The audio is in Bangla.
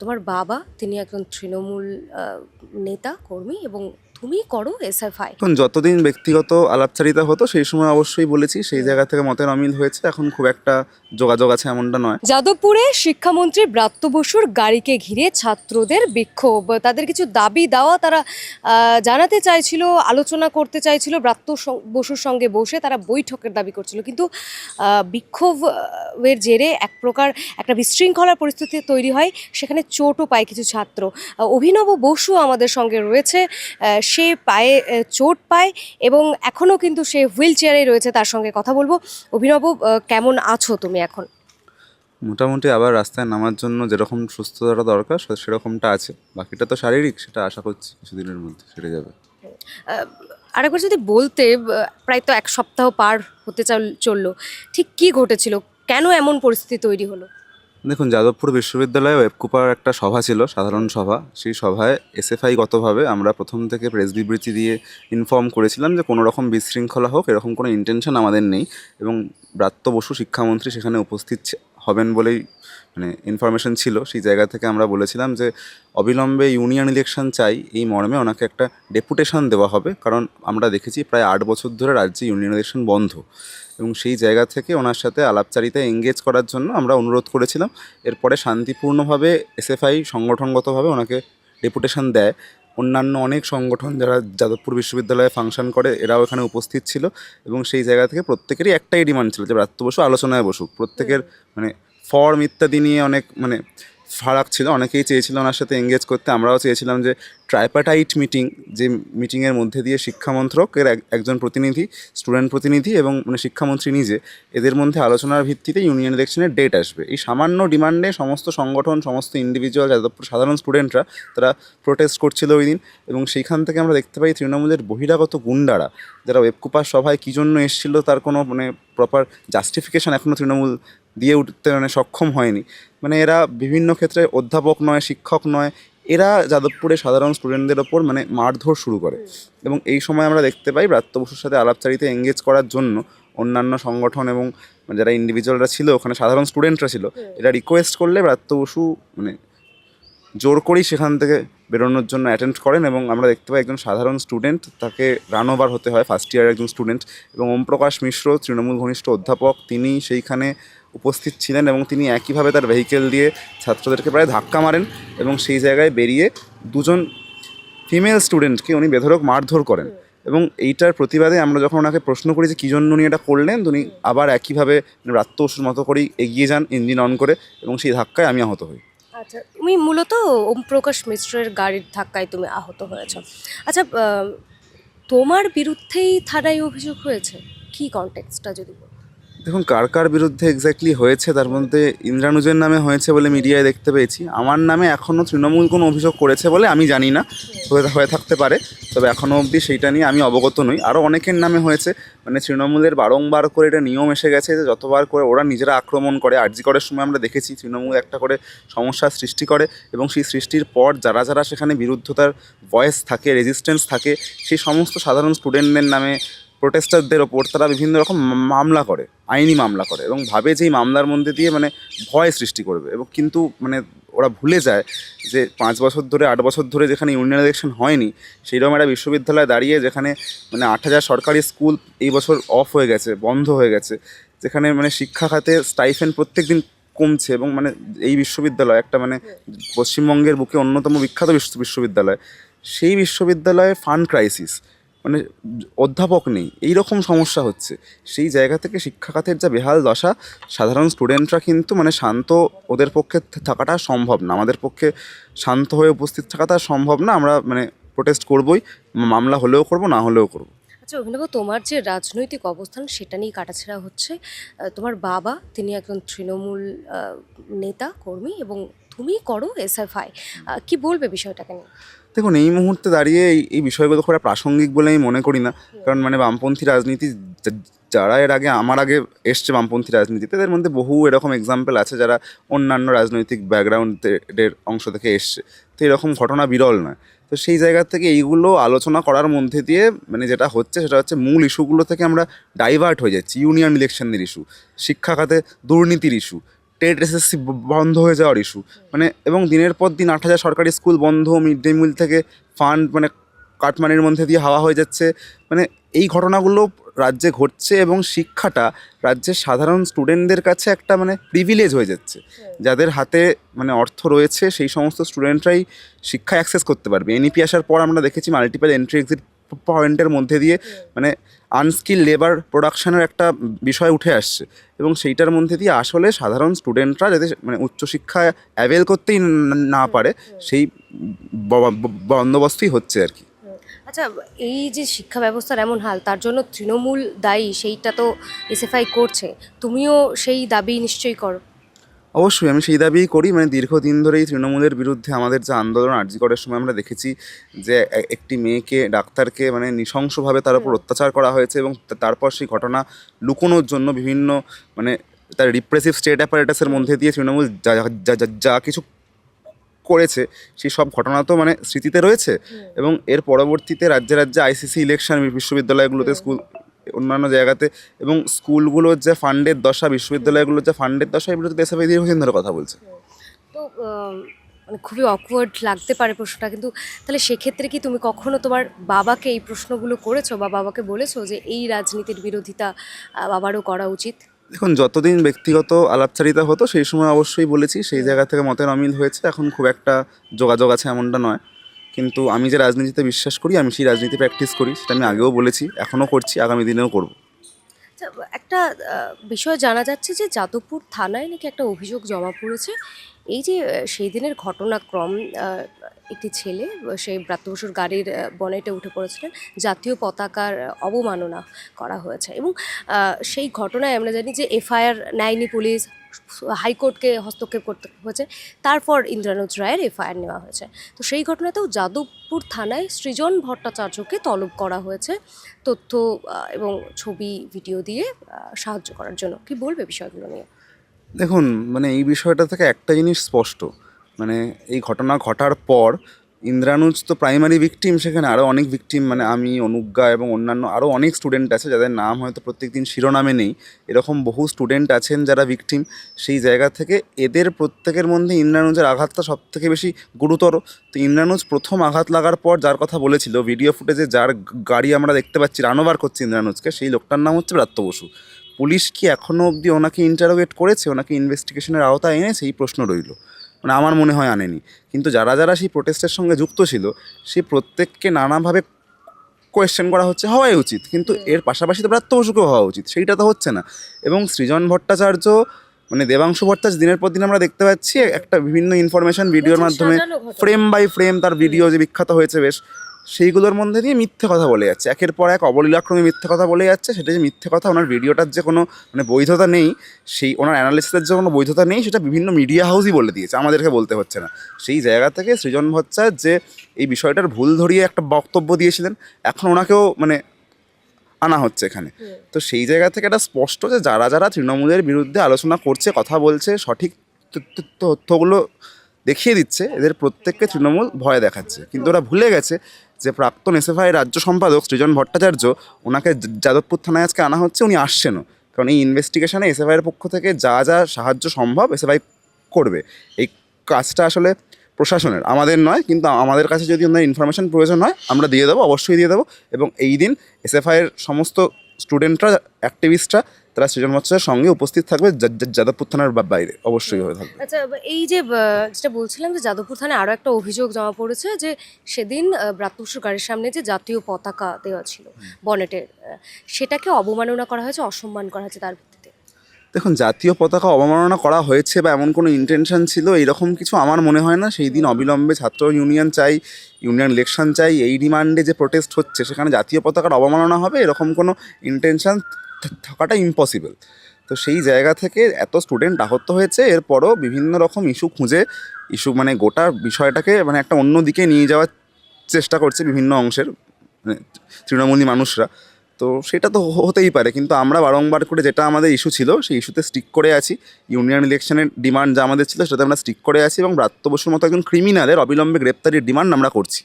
তোমার বাবা তিনি একজন তৃণমূল নেতা কর্মী এবং তুমি করো এসএফআই এখন যতদিন ব্যক্তিগত আলাপচারিতা হতো সেই সময় অবশ্যই বলেছি সেই জায়গা থেকে মতের অমিল হয়েছে। এখন খুব একটা যোগাযোগ আছে এমনটা নয়। যাদবপুরে শিক্ষামন্ত্রী ব্রাত্য বসুর গাড়িকে ঘিরে ছাত্রদের বিক্ষোভ। তাদের কিছু দাবি দেওয়া তারা জানাতে চাইছিল আলোচনা করতে চাইছিল। ব্রাত্য বসুর সঙ্গে বসে তারা বৈঠকের দাবি করছিল। কিন্তু বিক্ষোভের জেরে এক প্রকার একটা বিশৃঙ্খলার পরিস্থিতি তৈরি হয়। সেখানে চোটও পায় কিছু ছাত্র। অভিনব বসু আমাদের সঙ্গে রয়েছে। সে পায়ে চোট পায় এবং এখনও কিন্তু সে হুইল চেয়ারে রয়েছে তার সঙ্গে কথা বলব। অভিনব কেমন আছো তুমি এখন? মোটামুটি আবার রাস্তায় নামার জন্য যেরকম সুস্থতাটা দরকার সেরকমটা আছে। বাকিটা তো শারীরিক সেটা আশা করছি কিছুদিনের মধ্যে সেরে যাবে। আরেকবার যদি বলতে প্রায় তো এক সপ্তাহ পার হতে চাল- চলল ঠিক কি ঘটেছিল? কেন এমন পরিস্থিতি তৈরি হলো? দেখুন, যাদবপুর বিশ্ববিদ্যালয়ে ওয়েবকুপার একটা সভা ছিল, সাধারণ সভা। সেই সভায় এসএফআই গতভাবে আমরা প্রথম থেকে প্রেস বিবৃতি দিয়ে ইনফর্ম করেছিলাম যে কোনো রকম বিশৃঙ্খলা হোক, এরকম কোনো ইন্টেনশন আমাদের নেই এবং ব্রাত্য বসু শিক্ষামন্ত্রী সেখানে উপস্থিত হবেন বলেই মানে ইনফরমেশন ছিল, সেই জায়গা থেকে আমরা বলেছিলাম যে অবিলম্বে ইউনিয়ন ইলেকশন চাই। এই মর্মে ওনাকে একটা ডেপুটেশন দেওয়া হবে, কারণ আমরা দেখেছি প্রায় আট বছর ধরে রাজ্যে ইউনিয়ন ইলেকশন বন্ধ। এবং সেই জায়গা থেকে ওনার সাথে আলাপচারিতায় এঙ্গেজ করার জন্য আমরা অনুরোধ করেছিলাম। এরপরে শান্তিপূর্ণভাবে এসএফআই সংগঠনগতভাবে ওনাকে ডেপুটেশন দেয়। অন্যান্য অনেক সংগঠন যারা যাদবপুর বিশ্ববিদ্যালয়ে ফাংশন করে, এরাও এখানে উপস্থিত ছিল। এবং সেই জায়গা থেকে প্রত্যেকেরই একটাই ডিমান্ড ছিল যে ব্রাত্য বসু আলোচনায় বসুক। প্রত্যেকের মানে ফর্ম ইত্যাদি নিয়ে অনেক মানে ফারাক ছিল, অনেকেই চেয়েছিল ওনার সাথে এঙ্গেজ করতে। আমরাও চেয়েছিলাম যে ট্রাইপাটাইট মিটিং যে মিটিংয়ের মধ্যে দিয়ে শিক্ষামন্ত্রকের এক- একজন প্রতিনিধি স্টুডেন্ট প্রতিনিধি এবং মানে শিক্ষামন্ত্রী নিজে, এদের মধ্যে আলোচনার ভিত্তিতে ইউনিয়ন ইলেকশনের ডেট আসবে। এই সামান্য ডিমান্ডে সমস্ত সংগঠন, সমস্ত ইন্ডিভিজুয়াল সাধারণ স্টুডেন্টরা তারা প্রোটেস্ট করছিল ওই দিন এবং সেইখান থেকে আমরা দেখতে পাই তৃণমূলের বহিরাগত গুন্ডারা, যারা ওয়েবকুপার সভায় কী জন্য এসেছিল তার কোনো মানে প্রপার জাস্টিফিকেশন এখনও তৃণমূল দিয়ে উঠতে মানে সক্ষম হয়নি। মানে এরা বিভিন্ন ক্ষেত্রে অধ্যাপক নয় শিক্ষক নয় এরা যাদবপুরে সাধারণ স্টুডেন্টদের ওপর মানে মারধর শুরু করে। এবং এই সময় আমরা দেখতে পাই ব্রাত্য বসুর সাথে আলাপচারিতে এঙ্গেজ করার জন্য অন্যান্য সংগঠন এবং যারা ইন্ডিভিজুয়ালরা ছিল ওখানে সাধারণ স্টুডেন্টরা ছিল এরা রিকোয়েস্ট করলে ব্রাত্য বসু মানে জোর করেই সেখান থেকে বেরোনোর জন্য অ্যাটেন্ড করেন এবং আমরা দেখতে পাই একজন সাধারণ স্টুডেন্ট তাকে রান ওভার হতে হয় ফার্স্ট ইয়ারের একজন স্টুডেন্ট এবং ওমপ্রকাশ মিশ্র তৃণমূল ঘনিষ্ঠ অধ্যাপক তিনি সেইখানে উপস্থিত ছিলেন এবং তিনি একইভাবে তার ভেহিকেল দিয়ে ছাত্রদেরকে প্রায় ধাক্কা মারেন এবং সেই জায়গায় বেরিয়ে দুজন ফিমেল স্টুডেন্টকে উনি বেধরক মারধর করেন। এবং এইটার প্রতিবাদে আমরা যখন ওনাকে প্রশ্ন করি যে কী জন্য উনি এটা করলেন উনি আবার একইভাবে রাত্র ওষুর মতো করেই এগিয়ে যান ইঞ্জিন অন করে এবং সেই ধাক্কায় আমি আহত হই। আচ্ছা তুমি মূলত ওম প্রকাশ মিশ্রের গাড়ির ধাক্কায় তুমি আহত হয়েছ। আচ্ছা তোমার বিরুদ্ধেই থানায় অভিযোগ হয়েছে? কি কনটেক্সটটা যদি বলো? দেখুন, কার কার বিরুদ্ধে এক্স্যাক্টলি হয়েছে, তার মধ্যে ইন্দ্রানুজের নামে হয়েছে বলে মিডিয়ায় দেখতে পেয়েছি। আমার নামে এখনও তৃণমূল কোনো অভিযোগ করেছে বলে আমি জানি না, হয়ে থাকতে পারে, তবে এখনও অবধি সেইটা নিয়ে আমি অবগত নই। আরও অনেকের নামে হয়েছে মানে তৃণমূলের বারংবার করে এটা নিয়ম এসে গেছে যে যতবার করে ওরা নিজেরা আক্রমণ করে আর্জি করার সময় আমরা দেখেছি তৃণমূল একটা করে সমস্যার সৃষ্টি করে, এবং সেই সৃষ্টির পর যারা যারা সেখানে বিরুদ্ধতার ভয়েস থাকে রেজিস্ট্যান্স থাকে, সেই সমস্ত সাধারণ স্টুডেন্টদের নামে প্রোটেস্টারদের ওপর তারা বিভিন্ন রকম মামলা করে, আইনি মামলা করে এবং ভাবে যে এই মামলার মধ্যে দিয়ে মানে ভয় সৃষ্টি করবে এবং কিন্তু মানে ওরা ভুলে যায় যে পাঁচ বছর ধরে, আট বছর ধরে যেখানে ইউনিয়ন ইলেকশন হয়নি, সেইরকম একটা বিশ্ববিদ্যালয়ে দাঁড়িয়ে যেখানে মানে আট হাজার সরকারি স্কুল এই বছর অফ হয়ে গেছে, বন্ধ হয়ে গেছে, যেখানে মানে শিক্ষা খাতে স্টাইফেন প্রত্যেক দিন কমছে এবং মানে এই বিশ্ববিদ্যালয় একটা মানে পশ্চিমবঙ্গের বুকে অন্যতম বিখ্যাত বিশ্ববিদ্যালয়, সেই বিশ্ববিদ্যালয়ে ফান্ড ক্রাইসিস মানে অধ্যাপক নেই এই রকম সমস্যা হচ্ছে। সেই জায়গা থেকে শিক্ষাখাতের যা বেহাল দশা, সাধারণ স্টুডেন্টরা কিন্তু মানে শান্ত ওদের পক্ষে থাকাটা সম্ভব না। আমাদের পক্ষে শান্ত হয়ে উপস্থিত থাকাটা সম্ভব না। আমরা মানে প্রোটেস্ট করবই মামলা হলেও করব, না হলেও করব। আচ্ছা অভিনব, তোমার যে রাজনৈতিক অবস্থান সেটা নিয়ে কাটাছেড়া হচ্ছে তোমার বাবা, তিনি একজন তৃণমূল নেতা, কর্মী, এবং তুমি করো এসএফআই। কি বলবে বিষয়টাকে নিয়ে? দেখুন, এই মুহূর্তে দাঁড়িয়ে এই এই বিষয়গুলো খুব প্রাসঙ্গিক বলে আমি মনে করি না। কারণ মানে বামপন্থী রাজনীতি যারা এর আগে, আমার আগে এসছে বামপন্থী রাজনীতিতে তাদের মধ্যে বহু এরকম এক্সাম্পল আছে যারা অন্যান্য রাজনৈতিক ব্যাকগ্রাউন্ডের অংশ থেকে এসছে। তো এরকম ঘটনা বিরল নয়। তো সেই জায়গা থেকে এইগুলো আলোচনা করার মধ্যে দিয়ে মানে যেটা হচ্ছে, সেটা হচ্ছে মূল ইস্যুগুলো থেকে আমরা ডাইভার্ট হয়ে যাচ্ছি। ইউনিয়ন ইলেকশনের ইস্যু শিক্ষা খাতে দুর্নীতির ইস্যু টেট এসএসসি বন্ধ হয়ে যাওয়ার ইস্যু মানে এবং দিনের পর দিন আট হাজার সরকারি স্কুল বন্ধ মিড ডে মিল থেকে ফান্ড মানে কাটমানির মধ্যে দিয়ে হাওয়া হয়ে যাচ্ছে। মানে এই ঘটনাগুলো রাজ্যে ঘটছে এবং শিক্ষাটা রাজ্যের সাধারণ স্টুডেন্টদের কাছে একটা মানে প্রিভিলেজ হয়ে যাচ্ছে। যাদের হাতে মানে অর্থ রয়েছে সেই সমস্ত স্টুডেন্টরাই শিক্ষা অ্যাক্সেস করতে পারবে। এনইপি আসার পর আমরা দেখেছি মাল্টিপল এন্ট্রি এক্সিট পয়েন্টের মধ্যে দিয়ে মানে আনস্কিল লেবার প্রোডাকশানের একটা বিষয় উঠে আসছে। এবং সেইটার মধ্যে দিয়ে আসলে সাধারণ স্টুডেন্টরা যাতে মানে উচ্চশিক্ষা অ্যাভেল করতেই না পারে, সেই বন্দোবস্তই হচ্ছে আর কি। আচ্ছা এই যে শিক্ষা ব্যবস্থার এমন হাল, তার জন্য তৃণমূল দায়ী সেইটা তো এসএফআই করছে। তুমিও সেই দাবি নিশ্চয়ই করো। অবশ্যই আমি সেই দাবিই করি মানে দীর্ঘদিন ধরেই তৃণমূলের বিরুদ্ধে আমাদের যে আন্দোলন আর্জি করার সময় আমরা দেখেছি যে একটি মেয়েকে ডাক্তারকে মানে নৃশংসভাবে তার উপর অত্যাচার করা হয়েছে এবং তারপর সেই ঘটনা লুকোনোর জন্য বিভিন্ন মানে তার রিপ্রেসিভ স্টেট অ্যাপারেটাসের মধ্যে দিয়ে তৃণমূল যা যা- কিছু করেছে সেই সব ঘটনা তো মানে স্মৃতিতে রয়েছে এবং এর পরবর্তীতে রাজ্যে রাজ্যে আইসিসি ইলেকশন বিশ্ববিদ্যালয়গুলোতে স্কুল অন্যান্য জায়গাতে এবং স্কুলগুলোর যে ফান্ডের দশা বিশ্ববিদ্যালয়গুলোর যে ফান্ডের দশা এগুলো তো দেশে দীর্ঘদিন ধরে কথা বলছে। তো মানে খুবই অকওয়ার্ড লাগতে পারে প্রশ্নটা কিন্তু তাহলে সেক্ষেত্রে কি তুমি কখনো তোমার বাবাকে এই প্রশ্নগুলো করেছ বা বাবাকে বলেছ যে এই রাজনীতির বিরোধিতা বাবারও করা উচিত? দেখুন যতদিন ব্যক্তিগত আলাপচারিতা হতো সেই সময় অবশ্যই বলেছি সেই জায়গা থেকে মতের অমিল হয়েছে এখন খুব একটা যোগাযোগ আছে এমনটা নয়। কিন্তু আমি যে রাজনীতিতে বিশ্বাস করি আমি সেই রাজনীতি প্র্যাকটিস করি সেটা আমি আগেও বলেছি এখনও করছি আগামী দিনেও করব। আচ্ছা, একটা বিষয় জানা যাচ্ছে যে যাদবপুর থানায় নাকি একটা অভিযোগ জমা পড়েছে। এই যে সেই দিনের ঘটনাক্রম একটি ছেলে, সেই ব্রাত্য বসুর গাড়ির বনেটে উঠে পড়েছিলেন, জাতীয় পতাকার অবমাননা করা হয়েছে। এবং সেই ঘটনায় আমরা জানি যে এফআইআর নেয়নি পুলিশ, হাইকোর্টকে হস্তক্ষেপ করতে হয়েছে, তারপর ইন্দ্রানুজ রায়ের এফআইআর নেওয়া হয়েছে। তো সেই ঘটনাতেও যাদবপুর থানায় সৃজন ভট্টাচার্যকে তলব করা হয়েছে, তথ্য এবং ছবি, ভিডিও দিয়ে সাহায্য করার জন্য। কি বলবে বিষয়গুলো নিয়ে? দেখুন মানে এই বিষয়টা থেকে একটা জিনিস স্পষ্ট। মানে এই ঘটনা ঘটার পর ইন্দ্রানুজ তো প্রাইমারি ভিকটিম সেখানে আরও অনেক ভিকটিম মানে আমি, অনুজ্ঞা এবং অন্যান্য আরও অনেক স্টুডেন্ট আছে, যাদের নাম হয়তো প্রত্যেকদিন শিরোনামে নেই। এরকম বহু স্টুডেন্ট আছেন যারা ভিকটিম সেই জায়গা থেকে এদের প্রত্যেকের মধ্যে ইন্দ্রানুজের আঘাতটা সব থেকে বেশি গুরুতর। তো ইন্দ্রানুজ প্রথম আঘাত লাগার পর যার কথা বলেছিল ভিডিও ফুটেজে যার গাড়ি আমরা দেখতে পাচ্ছি রানোভার করছে ইন্দ্রানুজকে, সেই লোকটার নাম হচ্ছে ব্রাত্য বসু। পুলিশ কি এখনও অবধি ওনাকে ইন্টারোগেট করেছে? ওনাকে ইনভেস্টিগেশনের আওতায় এনেছে এই প্রশ্ন রইল। মানে আমার মনে হয় আনেনি। কিন্তু যারা যারা সেই প্রোটেস্টের সঙ্গে যুক্ত ছিল সে প্রত্যেককে নানাভাবে কোয়েশ্চেন করা হচ্ছে হওয়াই উচিত। কিন্তু এর পাশাপাশি তো ব্রাত্য বসুকেও হওয়া উচিত সেইটা তো হচ্ছে না। এবং সৃজন ভট্টাচার্য মানে দেবাংশু ভট্টাচার্য দিনের পর দিন আমরা দেখতে পাচ্ছি একটা বিভিন্ন ইনফরমেশন ভিডিওর মাধ্যমে ফ্রেম বাই ফ্রেম তার ভিডিও যে বিখ্যাত হয়েছে বেশ। সেইগুলোর মধ্যে দিয়ে মিথ্যে কথা বলে যাচ্ছে। একের পর এক অবলীলাক্রমে মিথ্যে কথা বলে যাচ্ছে। সেটা যে মিথ্যে কথা ওনার ভিডিওটার যে কোনো মানে বৈধতা নেই সেই ওনার অ্যানালিসিসের যে কোনো বৈধতা নেই সেটা বিভিন্ন মিডিয়া হাউসই বলে দিয়েছে। আমাদেরকে বলতে হচ্ছে না। সেই জায়গা থেকে সৃজন ভট্টাচার্য যে এই বিষয়টার ভুল ধরিয়ে একটা বক্তব্য দিয়েছিলেন এখন ওনাকেও মানে আনা হচ্ছে এখানে। তো সেই জায়গা থেকে এটা স্পষ্ট যে যারা যারা তৃণমূলের বিরুদ্ধে আলোচনা করছে কথা বলছে সঠিক তথ্যগুলো দেখিয়ে দিচ্ছে এদের প্রত্যেককে তৃণমূল ভয় দেখাচ্ছে। কিন্তু ওরা ভুলে গেছে যে প্রাক্তন এসএফআই রাজ্য সম্পাদক সৃজন ভট্টাচার্য, ওনাকে যাদবপুর থানায় আজকে আনা হচ্ছে, উনি আসছেনও। কারণ এই ইনভেস্টিগেশনে এসএফআইয়ের পক্ষ থেকে যা যা সাহায্য সম্ভব এসএফআই করবে। এই কাজটা আসলে প্রশাসনের, আমাদের নয়, কিন্তু আমাদের কাছে যদি ওনার ইনফরমেশান প্রয়োজন হয়, আমরা দিয়ে দেবো, অবশ্যই দিয়ে দেবো। এবং এই দিন এসএফআইয়ের সমস্ত স্টুডেন্টরা অ্যাক্টিভিস্টরা তারা সৃজন মৎস্যের সঙ্গে উপস্থিত থাকবে যাদবপুর থানার বাইরে অবশ্যই হয়ে থাকবে। আচ্ছা এই যে যেটা বলছিলাম যে যাদবপুর থানায় আরও একটা অভিযোগ জমা পড়েছে যে সেদিন ব্রাত্যবসুর গাড়ির সামনে যে জাতীয় পতাকা দেওয়া ছিল বনেটের সেটাকে অবমাননা করা হয়েছে অসম্মান করা হয়েছে তার ভিত্তিতে দেখুন, জাতীয় পতাকা অবমাননা করা হয়েছে বা এমন কোনো ইন্টেনশন ছিল এরকম কিছু আমার মনে হয় না। সেই দিন অবিলম্বে ছাত্র ইউনিয়ন চাই ইউনিয়ন ইলেকশন চাই, এই ডিমান্ডে যে প্রোটেস্ট হচ্ছে, সেখানে জাতীয় পতাকার অবমাননা হবে, এরকম কোনো ইন্টেনশন থাকাটা ইম্পসিবল তো সেই জায়গা থেকে এত স্টুডেন্ট আহত হয়েছে, এরপরও বিভিন্ন রকম ইস্যু খুঁজে ইস্যু মানে গোটা বিষয়টাকে মানে একটা অন্য দিকে নিয়ে যাওয়ার চেষ্টা করছে বিভিন্ন অংশের মানে তৃণমূলী মানুষরা। তো সেটা তো হতেই পারে। কিন্তু আমরা বারংবার করে যেটা আমাদের ইস্যু ছিল, সেই ইস্যুতে স্টিক করে আছি। ইউনিয়ন ইলেকশনের ডিমান্ড যা আমাদের ছিল, সেটাতে আমরা স্টিক করে আছি এবং ব্রাত্য বসুর মতো একজন ক্রিমিনালের অবিলম্বে গ্রেপ্তারির ডিমান্ড আমরা করছি।